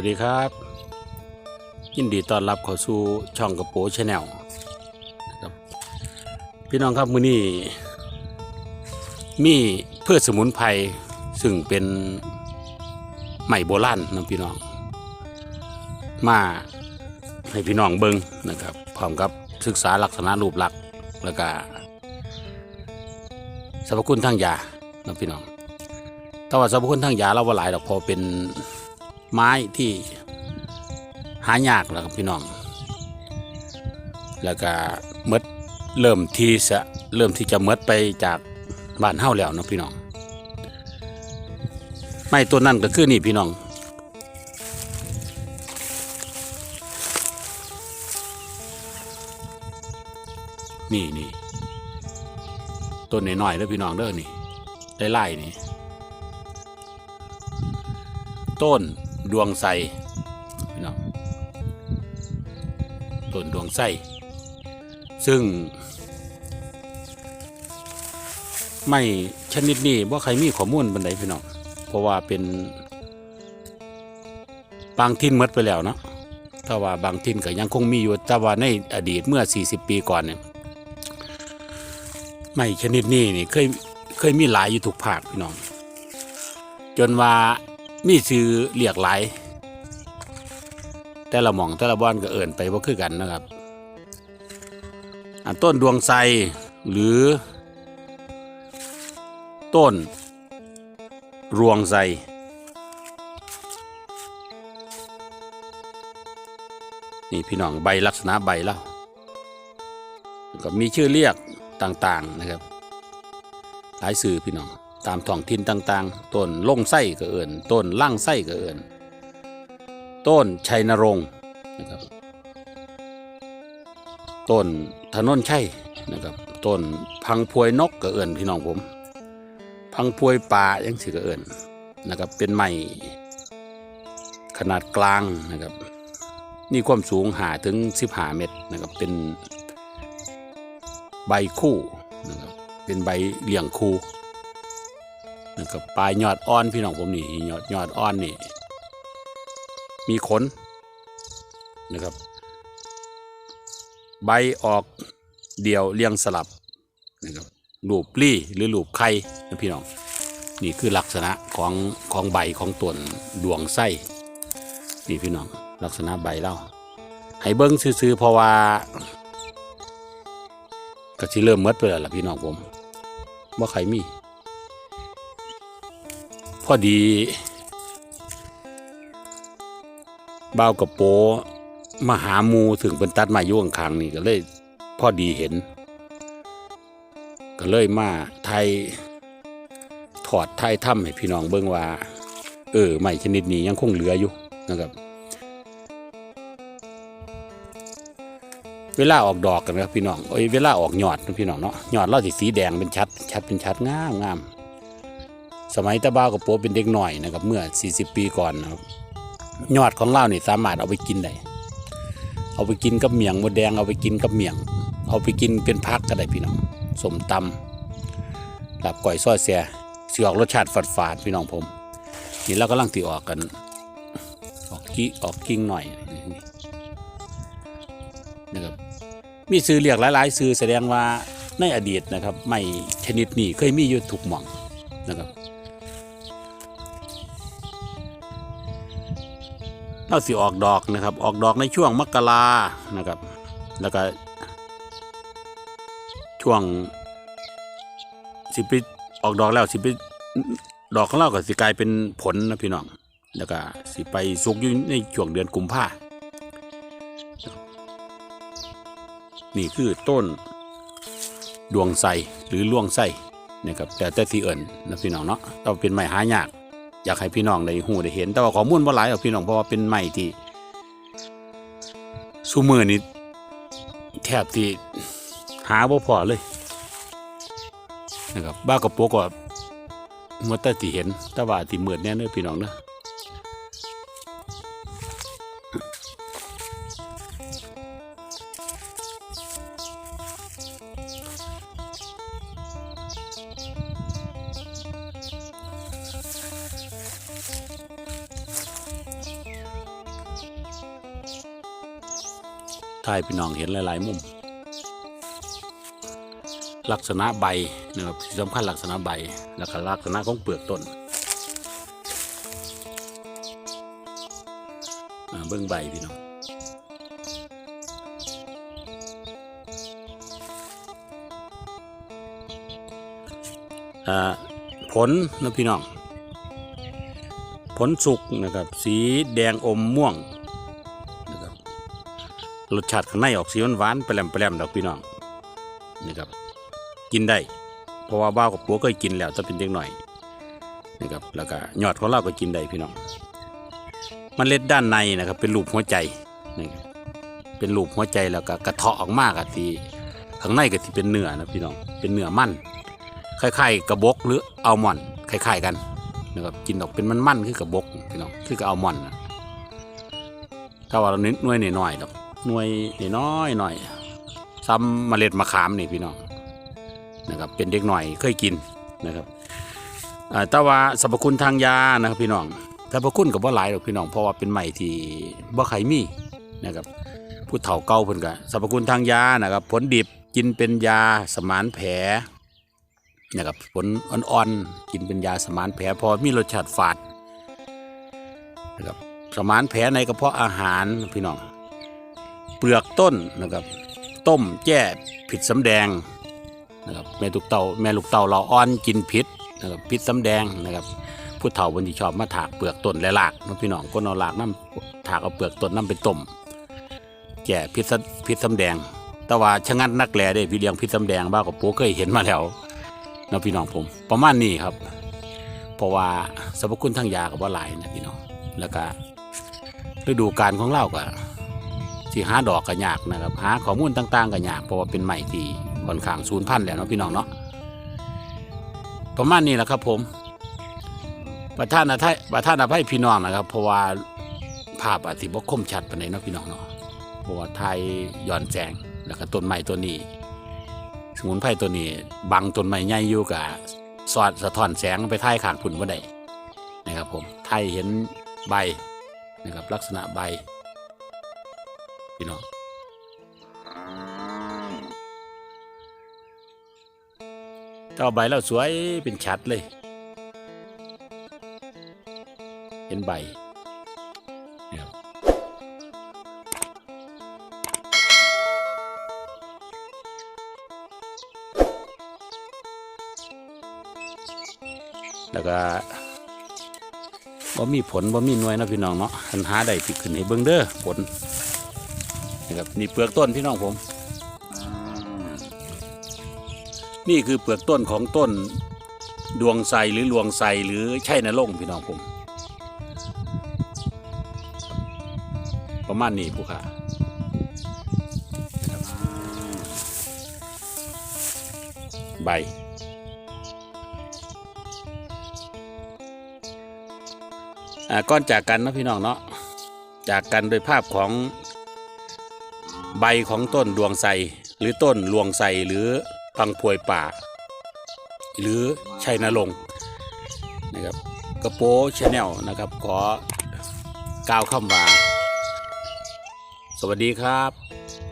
วัสดีครับ ยินดีต้อนรับเข้าสู่ช่องกระโปงชาแนลครับพี่น้องครับมื้อนี้มีพืชสมุนไพรซึ่งเป็นใหม่โบราณนะพี่น้อง มาให้พี่น้องเบิงนะครับพร้อมกับศึกษาลักษณะรูปลักษณ์แล้วก็สรรพคุณทางยานะพี่น้องแต่ว่าสรรพคุณทางยาเราว่าหลายดอกพอเป็น ไม้ที่หายากแล้วครับพี่น้อง แล้วก็มดเริ่มที่จะเริ่มที่จะมดไปจากบ้านเฮาแล้วนะพี่น้อง ไม้ตัวนั้นก็คือนี่พี่น้อง นี่นี่ต้นน้อยๆเด้อพี่น้องเด้อนี่ไล่ๆนี่ต้น ดวงไทรพี่น้องต้นดวงไทรซึ่ง ไม่ชนิดนี้ว่าใครมีข้อมูลบันไดพี่น้องเพราะว่าเป็นบางทินมดไปแล้วเนาะถ้าว่าบางทิ้นก็ยังคงมีอยู่แต่ว่าในอดีตเมื่อ 40 ปีก่อนเนี่ยไม่ชนิดนี้นี่เคยเคยมีหลายอยู่ทุกภาคพี่น้อง จนว่า มีชื่อเรียกหลาย แต่ละหม่องแต่ละบ้านก็เอิ่นไปว่าคือกันนะครับ อันต้นดวงไทรหรือ ต้น รวงไทรนี่พี่น้องใบลักษณะใบแล้วก็มีชื่อเรียกต่างๆนะครับ หลายสื่อพี่น้อง ตามท้องถิ่นต่างๆ ต้นล่งไส้ก็เอิญต้นล่างไส้ก็เอิญต้นชัยนรงค์นะครับต้นถนนชัยนะครับต้นพังพวยนกก็เอิญพี่น้องผม พังพวยป่ายังสิก็เอิญนะครับเป็นไม้ขนาดกลางนะครับนี่ความสูงหาถึง 15 เมตรนะครับเป็นใบคู่นะครับเป็นใบเหลี่ยงคู่ นะครับปลายยอดอ่อนพี่น้องผมนี่ยอดยอดอ่อนนี่ มีขนนะครับ ใบออกเดี่ยวเรียงสลับนะครับลูบลี่หรือลูบไข่นะพี่น้อง นี่คือลักษณะของของใบของต้นดวงไส้นี่พี่น้องลักษณะใบเล่าให้เบิ้งซื้อๆเพราะว่าก็สิเริ่มหมดไปแล้วล่ะพี่น้องผมว่าใครมี พอดีบ่ากับโปมาหามูถึงเป็นตัดมาอยู่ข้างนี่ก็เลยพอดีเห็น ก็เลยมาไทยถอดไทยถ้ำให้พี่น้องเบิ่งว่า เออไม้ชนิดนี้ยังคงเหลืออยู่นะครับ เวลาออกดอกกันนะครับพี่น้องเอ้ยเวลาออกหยอดนะพี่น้องเนาะหยอดเราสิสีแดงเป็นชัด ชัดเป็นชัดงามงาม สมัยตะบ้ากับโปเป็นเด็กหน่อยนะครับเมื่อ 40 ปีก่อนนะครับยอดของเล่านี่สามารถเอาไปกินได้เอาไปกินกับเมียงมดแดงเอาไปกินกับเมียง เอาไปกินเป็นพักก็ได้พี่น้องสมตำลับก่อยซอยเสียเสิออกรสชาติฝาดฝาดๆพี่น้องผมนี่เรากำลังตีออกกันออกกี้ออกกิ้งหน่อยนะครับมีซื้อเรียกหลาย ๆ ซื้อแสดงว่าในอดีตนะครับ ไม่ชนิดนี้เคยมีอยู่ทุกหม่องนะครับ เราสิออกดอกนะครับ ออกดอกในช่วงมกรานะครับ แล้วก็ช่วงสิไปออกดอกแล้วสิไปดอกของเราก็สิกลายเป็นผลนะพี่น้อง แล้วก็สิไปสุกอยู่ในช่วงเดือนกุมภานี่คือต้นดวงไทรหรือล่วงไส้นะครับแต่แต่ที่เอิญนะพี่น้องเนาะเราเป็นไม้หายาก อยากให้พี่น้องได้หูได้เห็น แต่ว่าข้อมูลบ่หลายหรอกพี่น้องเพราะว่าเป็นใหม่ที่ซูมือนี่แทบที่หาบ่พอเลยนะครับบ้ากระโปรงก็เมื่อแต่ที่เห็นแต่ว่าที่เหมือนแน่เนื้อพี่น้องเนาะ ถ่ายพี่น้องเห็นหลายๆมุม ลักษณะใบนะครับที่สำคัญลักษณะใบแล้วก็ลักษณะของเปลือกต้นเบื้องใบพี่น้องอ่าผลนะพี่น้อง ผลสุกนะครับ สีแดงอมม่วง รสชาติข้างในออกสีหวานๆแปลมๆดอกพี่น้องนะครับ กินได้ เพราะว่าบ้ากับปัวเคยกินแล้วถ้าเป็นเด็กหน่อยนะครับแล้วก็ยอดของเราก็กินได้พี่น้อง มันเล็ดด้านในนะครับ เป็นรูปหัวใจนะครับเป็นรูปหัวใจแล้วก็กระเทาะออกมากอะทีข้างในก็ที่เป็นเนื้อนะพี่น้องเป็นเนื้อมันคล้ายๆกระบอกหรืออัลมอนด์คล้ายๆกันนะครับกินออกเป็นมันๆคือกระบอกพี่น้องคือกับอัลมอนด์นะถ้าว่าเราเน้นน่วยหน้อยๆดอก หน่วยน้อยหน่อยซ้ำเมล็ดมะขามนี่พี่น้องนะครับเป็นเด็กหน่อยเคยกินนะครับแต่ว่าสรรพคุณทางยานะครับพี่น้องสรรพคุณกับว่าหลายหรอกพี่น้องเพราะว่าเป็นใหม่ที่บ่ใครมีนะครับผู้เฒ่าเก่าเพิ่นก็สรรพคุณทางยานะครับผลดิบกินเป็นยาสมานแผลนะครับผลอ่อนๆกินเป็นยาสมานแผลพอมีรสชาติฝาดนะครับสมานแผลในกระเพาะอาหารพี่น้อง เปลือกต้นนะครับ ต้มแจ้ผิดสำแดงนะครับแม่ลูกเต่าแม่ลูกเต่าเราอ่อนกินพิษนะครับพิษสำแดงนะครับผู้เฒ่าบนที่ชอบมาถากเปลือกต้นและรากน้องพี่น้องก็นเอารากน้ำถากเอาเปลือกต้นน้ำไปต้มแก่พิษพิษสำแดง แต่ว่าชะงัดนักแลได้พี่เลี้ยงพิษสำแดงบ้ากับปูเคยเห็นมาแล้วน้องพี่น้องผม ประมาณนี้ครับ เพราะว่าสรรพคุณทางยากับว่าหลายนะพี่น้องแล้วก็ฤดูกาลของเราก็ ที่หาดอกก็ยากนะครับหาข้อมูลต่างๆก็ยากเพราะว่าเป็นใหม่ที่ค่อนข้างศูนย์พันธุ์แล้วเนาะพี่น้องเนาะประมาณนี้แหละครับผม ประธานอภัยประธานอภัยพี่น้องนะครับ เพราะว่าภาพอาจสิบ่คมชัดปานใดเนาะพี่น้องเนาะเพราะว่าไทยย้อนแสงแล้วก็ต้นไม้ตัวนี้ สมุนไพรตัวนี้บังต้นไม้ใหญ่อยู่กับสอดสะท้อนแสงไปท้ายขางพุ่นบ่ได้นะครับผมไทยเห็นใบนะครับลักษณะใบ พี่น้องต่อใบแล้วสวยเป็นชัดเลย เห็นใบเนี่ยครับแล้วก็ว่ามีผลว่ามีหน่วยนะพี่น้องเนาะหันหาได้ติขึ้นให้เบิ่งเด้อผล นะครับนี่เปลือกต้นพี่น้องผม นี่คือเปลือกต้นของต้น ดวงไทรหรือลวงไทรหรือใช่นรงพี่น้องผม ประมาณนี้ผู้ขาใบก่อนจากกันนะพี่น้องเนาะจากกันโดยภาพของ ใบของต้นดวงไทรหรือต้นลวงไทรหรือพังพวยป่า หรือชัยนรงค์นะครับกระโปชแนลนะครับ ขอกล่าวคำว่า สวัสดีครับ